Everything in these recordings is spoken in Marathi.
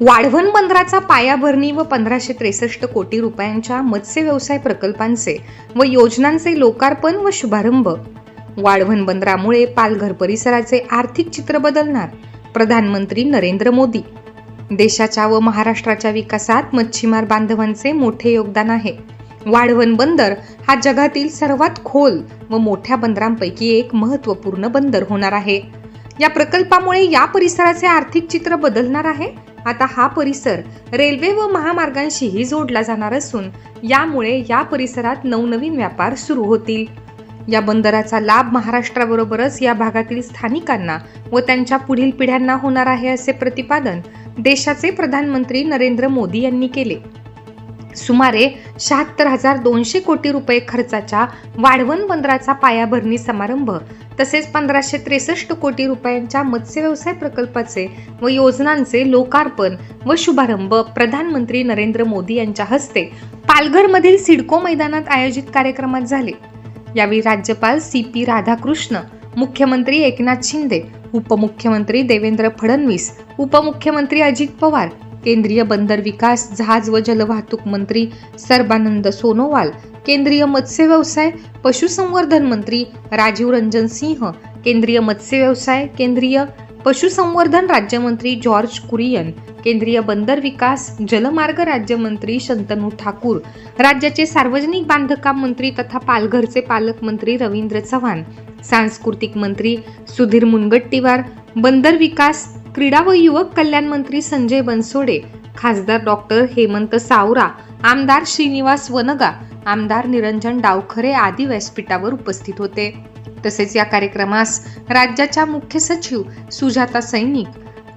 वाढवण बंदराचा पायाभरणी व पंधराशे त्रेसष्ट कोटी रुपयांच्या मत्स्य व्यवसाय प्रकल्पांचे व योजनांचे लोकार्पण व शुभारंभ. वाढवण बंदरामुळे पालघर परिसराचे आर्थिक चित्र बदलणार प्रधानमंत्री नरेंद्र मोदी. देशाच्या व महाराष्ट्राच्या विकासात मच्छीमार बांधवांचे मोठे योगदान आहे. वाढवण बंदर हा जगातील सर्वात खोल व मोठ्या बंदरांपैकी एक महत्त्वपूर्ण बंदर होणार आहे. या प्रकल्पामुळे या परिसराचे आर्थिक चित्र बदलणार आहे आता हा परिसर रेल्वे व महामार्गांशीही जोडला जाणार असून यामुळे या परिसरात नवनवीन व्यापार सुरू होतील. या बंदराचा लाभ महाराष्ट्राबरोबरच या भागातील स्थानिकांना व त्यांच्या पुढील पिढ्यांना होणार आहे असे प्रतिपादन देशाचे प्रधानमंत्री नरेंद्र मोदी यांनी केले. सुमारे शहात्तर हजार दोनशे कोटी रुपये खर्चाच्या वाढवण बंदराचा पायाभरणी समारंभ तसेच पंधराशे त्रेसष्ट कोटी रुपयांच्या मत्स्य व्यवसाय प्रकल्पाचे व योजनांचे लोकार्पण व शुभारंभ प्रधानमंत्री नरेंद्र मोदी यांच्या हस्ते पालघरमधील सिडको मैदानात आयोजित कार्यक्रमात झाले. यावेळी राज्यपाल सी पी राधाकृष्ण मुख्यमंत्री एकनाथ शिंदे उपमुख्यमंत्री देवेंद्र फडणवीस उपमुख्यमंत्री अजित पवार केंद्रीय बंदर विकास जहाज व जलवाहतूक मंत्री सर्बानंद सोनोवाल केंद्रीय मत्स्य व्यवसाय पशुसंवर्धन मंत्री राजीव रंजन सिंह केंद्रीय मत्स्य व्यवसाय केंद्रीय पशुसंवर्धन राज्यमंत्री जॉर्ज कुरियन केंद्रीय बंदर विकास जलमार्ग राज्यमंत्री शंतनू ठाकूर राज्याचे सार्वजनिक बांधकाम मंत्री तथा पालघरचे पालकमंत्री रवींद्र चव्हाण सांस्कृतिक मंत्री सुधीर मुनगट्टीवार बंदर विकास क्रीडा व युवक कल्याण मंत्री संजय बनसोडे खासदार डॉक्टर हेमंत सावरा आमदार श्रीनिवास वनगा आमदार निरंजन डावखरे आदी व्यासपीठावर उपस्थित होते. तसेच या कार्यक्रमास राज्याच्या मुख्य सचिव सुजाता सैनिक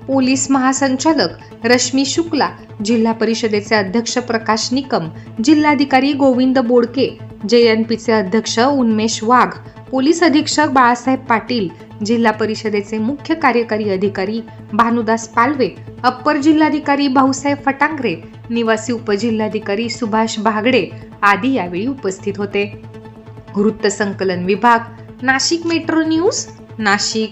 पोलीस महासंचालक रश्मी शुक्ला जिल्हा परिषदेचे अध्यक्ष प्रकाश निकम जिल्हाधिकारी गोविंद बोडके जेएनपीचे अध्यक्ष उन्मेश वाघ पोलीस अधीक्षक बाळासाहेब पाटील जिल्हा परिषदेचे मुख्य कार्यकारी अधिकारी भानुदास पालवे अप्पर जिल्हाधिकारी भाऊसाहेब फटांगरे निवासी उपजिल्हाधिकारी सुभाष भागडे आदी यावेळी उपस्थित होते. वृत्तसंकलन विभाग नाशिक मेट्रो न्यूज नाशिक.